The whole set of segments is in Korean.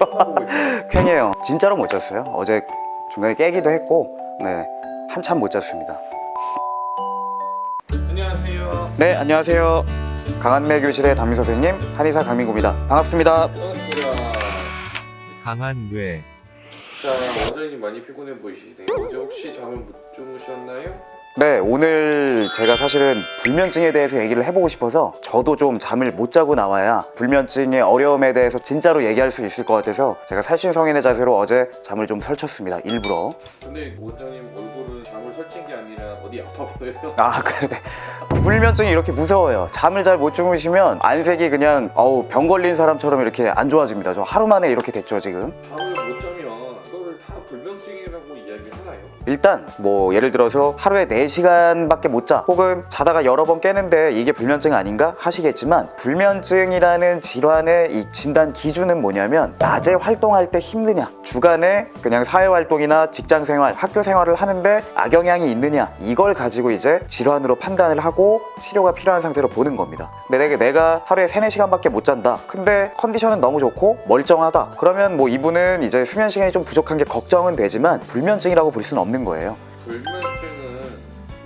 있어요. 쾌해요. 진짜로 못 잤어요. 어제 중간에 깨기도 했고, 네 한참 못 잤습니다. 안녕하세요. 네 안녕하세요. 강한매 교실의 담임 선생님 한의사 강민구입니다. 반갑습니다. 반갑습니다. 강한 뇌 자, 원장님 많이 피곤해 보이시네요. 어제 혹시 잠을 못 주무셨나요? 네 오늘 제가 사실은 불면증에 대해서 얘기를 해보고 싶어서 저도 좀 잠을 못 자고 나와야 불면증의 어려움에 대해서 진짜로 얘기할 수 있을 것 같아서 제가 살신성인의 자세로 어제 잠을 좀 설쳤습니다. 일부러. 근데 원장님 얼굴은 잠을 설친 게 아니라 어디 아파 보여요? 아 그래 불면증이 이렇게 무서워요 잠을 잘 못 주무시면 안색이 그냥 어우 병 걸린 사람처럼 이렇게 안 좋아집니다 저 하루 만에 이렇게 됐죠 지금 일단 뭐 예를 들어서 하루에 4시간밖에 못 자 혹은 자다가 여러 번 깨는데 이게 불면증 아닌가 하시겠지만 불면증이라는 질환의 이 진단 기준은 뭐냐면 낮에 활동할 때 힘드냐 주간에 그냥 사회활동이나 직장생활 학교생활을 하는데 악영향이 있느냐 이걸 가지고 이제 질환으로 판단을 하고 치료가 필요한 상태로 보는 겁니다. 내가, 내가 하루에 3, 4시간밖에 못 잔다. 근데 컨디션은 너무 좋고 멀쩡하다. 그러면 뭐 이분은 이제 수면 시간이 좀 부족한 게 걱정은 되지만 불면증 이라고 볼 수는 없는 거예요 불면증은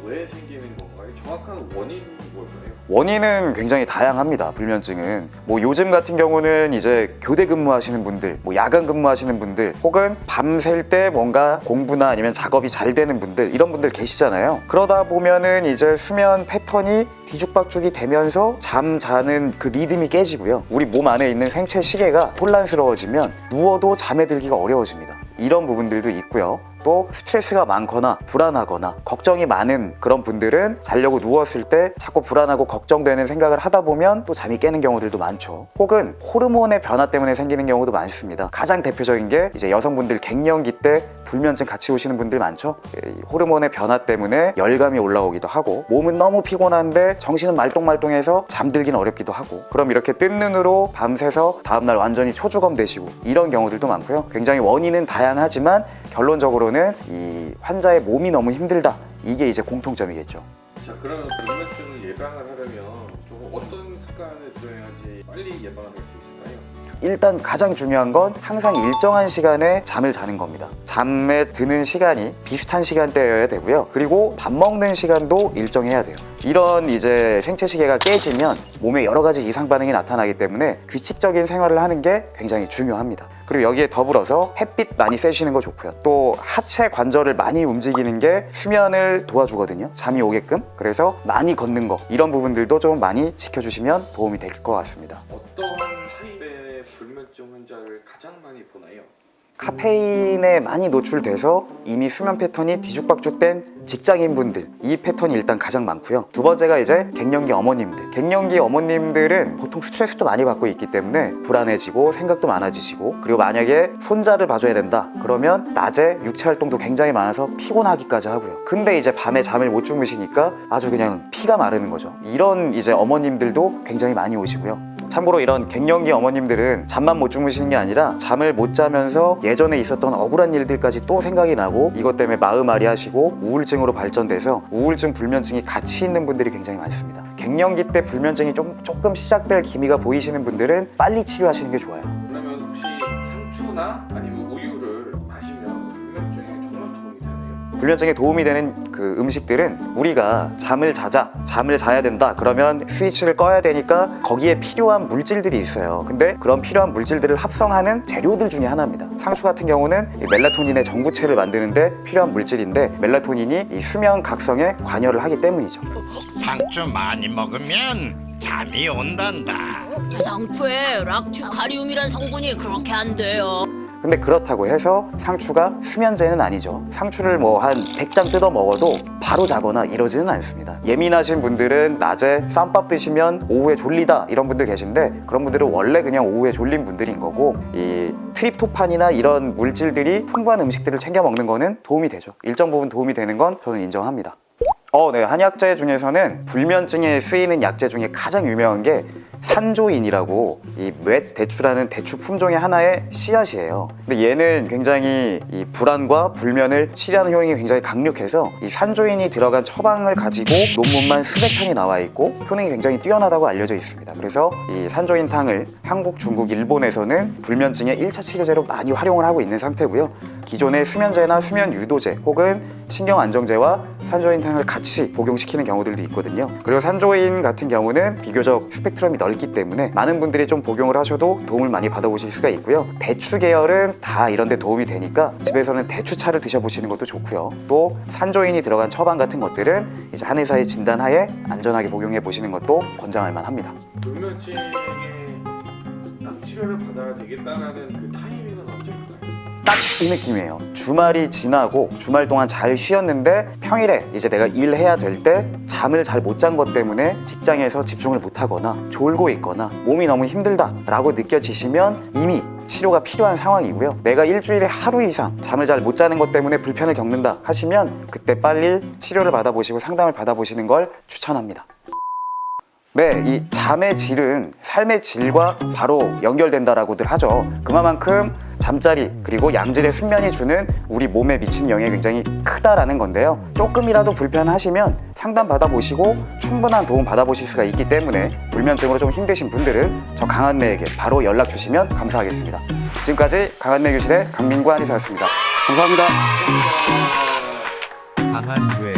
왜 생기는 건가요? 정확한 원인이 뭘까요? 원인은 굉장히 다양합니다. 불면증은 뭐 요즘 같은 경우는 이제 교대 근무하시는 분들, 뭐 야간 근무하시는 분들, 혹은 밤샐 때 뭔가 공부나 아니면 작업이 잘 되는 분들 이런 분들 계시잖아요. 그러다 보면은 이제 수면 패턴이 뒤죽박죽이 되면서 잠 자는 그 리듬이 깨지고요. 우리 몸 안에 있는 생체 시계가 혼란스러워지면 누워도 잠에 들기가 어려워집니다. 이런 부분들도 있고요. 또 스트레스가 많거나 불안하거나 걱정이 많은 그런 분들은 자려고 누웠을 때 자꾸 불안하고 걱정되는 생각을 하다 보면 또 잠이 깨는 경우들도 많죠. 혹은 호르몬의 변화 때문에 생기는 경우도 많습니다. 가장 대표적인 게 이제 여성분들 갱년기 때 불면증 같이 오시는 분들 많죠. 이 호르몬의 변화 때문에 열감이 올라오기도 하고 몸은 너무 피곤한데 정신은 말똥말똥해서 잠들기는 어렵기도 하고 그럼 이렇게 뜬 눈으로 밤새서 다음날 완전히 초주검 되시고 이런 경우들도 많고요. 굉장히 원인은 다양하지만 결론적으로는 이 환자의 몸이 너무 힘들다. 이게 이제 공통점이겠죠. 자, 그러면 불면증을 예방을 하려면 조금 어떤 습관을 들여야지 빨리 예방을 할수 있을까요? 일단 가장 중요한 건 항상 일정한 시간에 잠을 자는 겁니다. 잠에 드는 시간이 비슷한 시간대여야 되고요. 그리고 밥 먹는 시간도 일정해야 돼요. 이런 이제 생체 시계가 깨지면 몸에 여러 가지 이상 반응이 나타나기 때문에 규칙적인 생활을 하는 게 굉장히 중요합니다. 그리고 여기에 더불어서 햇빛 많이 쐬시는 거 좋고요. 또 하체 관절을 많이 움직이는 게 수면을 도와주거든요. 잠이 오게끔. 그래서 많이 걷는 거 이런 부분들도 좀 많이 지켜주시면 도움이 될 것 같습니다. 어떤 타입의 불면증 환자를 가장 많이 보나요? 카페인에 많이 노출돼서 이미 수면 패턴이 뒤죽박죽된 직장인분들 이 패턴이 일단 가장 많고요. 두 번째가 이제 갱년기 어머님들. 갱년기 어머님들은 보통 스트레스도 많이 받고 있기 때문에 불안해지고 생각도 많아지시고 그리고 만약에 손자를 봐줘야 된다 그러면 낮에 육체 활동도 굉장히 많아서 피곤하기까지 하고요. 근데 이제 밤에 잠을 못 주무시니까 아주 그냥 피가 마르는 거죠. 이런 이제 어머님들도 굉장히 많이 오시고요 참고로 이런 갱년기 어머님들은 잠만 못 주무시는 게 아니라 잠을 못 자면서 예전에 있었던 억울한 일들까지 또 생각이 나고 이것 때문에 마음앓이 하시고 우울증으로 발전돼서 우울증 불면증이 같이 있는 분들이 굉장히 많습니다 갱년기 때 불면증이 좀 조금 시작될 기미가 보이시는 분들은 빨리 치료하시는 게 좋아요 그러면 혹시 상추나 아니면 우유를 마시면 불면증에 정말 도움이 되나요? 불면증에 도움이 되는 그 음식들은 우리가 잠을 자자, 잠을 자야 된다. 그러면 스위치를 꺼야 되니까 거기에 필요한 물질들이 있어요. 근데 그런 필요한 물질들을 합성하는 재료들 중에 하나입니다. 상추 같은 경우는 이 멜라토닌의 정부체를 만드는데 필요한 물질인데 멜라토닌이 이 수면 각성에 관여를 하기 때문이죠. 상추 많이 먹으면 잠이 온단다. 상추에 락튜카리움이란 성분이 그렇게 안 돼요. 근데 그렇다고 해서 상추가 수면제는 아니죠. 상추를 뭐 한 100장 뜯어 먹어도 바로 자거나 이러지는 않습니다. 예민하신 분들은 낮에 쌈밥 드시면 오후에 졸리다 이런 분들 계신데 그런 분들은 원래 그냥 오후에 졸린 분들인 거고 이 트립토판이나 이런 물질들이 풍부한 음식들을 챙겨 먹는 거는 도움이 되죠. 일정 부분 도움이 되는 건 저는 인정합니다. 어, 네. 한약재 중에서는 불면증에 쓰이는 약재 중에 가장 유명한 게 산조인이라고 이뇌 대추라는 대추 품종의 하나의 씨앗이에요. 근데 얘는 굉장히 이 불안과 불면을 치료하는 효능이 굉장히 강력해서 이 산조인이 들어간 처방을 가지고 논문만 수백 편이 나와 있고 효능이 굉장히 뛰어나다고 알려져 있습니다. 그래서 이 산조인탕을 한국, 중국, 일본에서는 불면증의 1차 치료제로 많이 활용을 하고 있는 상태고요. 기존의 수면제나 수면 유도제 혹은 신경 안정제와 산조인탕을 같이 복용시키는 경우들도 있거든요. 그리고 산조인 같은 경우는 비교적 스펙트럼이 넓기 때문에 많은 분들이 좀 복용을 하셔도 도움을 많이 받아보실 수가 있고요. 대추 계열은 다 이런 데 도움이 되니까 집에서는 대추차를 드셔보시는 것도 좋고요. 또 산조인이 들어간 처방 같은 것들은 이제 한의사의 진단하에 안전하게 복용해 보시는 것도 권장할 만합니다. 불면증에 딱 치료를 받아야 되겠다라는 그 타이밍은? 딱 이 느낌이에요. 주말이 지나고 주말 동안 잘 쉬었는데 평일에 이제 내가 일해야 될 때 잠을 잘 못 잔 것 때문에 직장에서 집중을 못 하거나 졸고 있거나 몸이 너무 힘들다라고 느껴지시면 이미 치료가 필요한 상황이고요. 내가 일주일에 하루 이상 잠을 잘 못 자는 것 때문에 불편을 겪는다 하시면 그때 빨리 치료를 받아보시고 상담을 받아보시는 걸 추천합니다. 네, 이 잠의 질은 삶의 질과 바로 연결된다라고들 하죠. 그만큼 잠자리 그리고 양질의 숙면이 주는 우리 몸에 미치는 영향이 굉장히 크다라는 건데요. 조금이라도 불편하시면 상담 받아보시고 충분한 도움 받아보실 수가 있기 때문에 불면증으로 좀 힘드신 분들은 저 강한내에게 바로 연락 주시면 감사하겠습니다. 지금까지 강한내 교실의 강민구 한의사였습니다. 감사합니다. 강한 뇌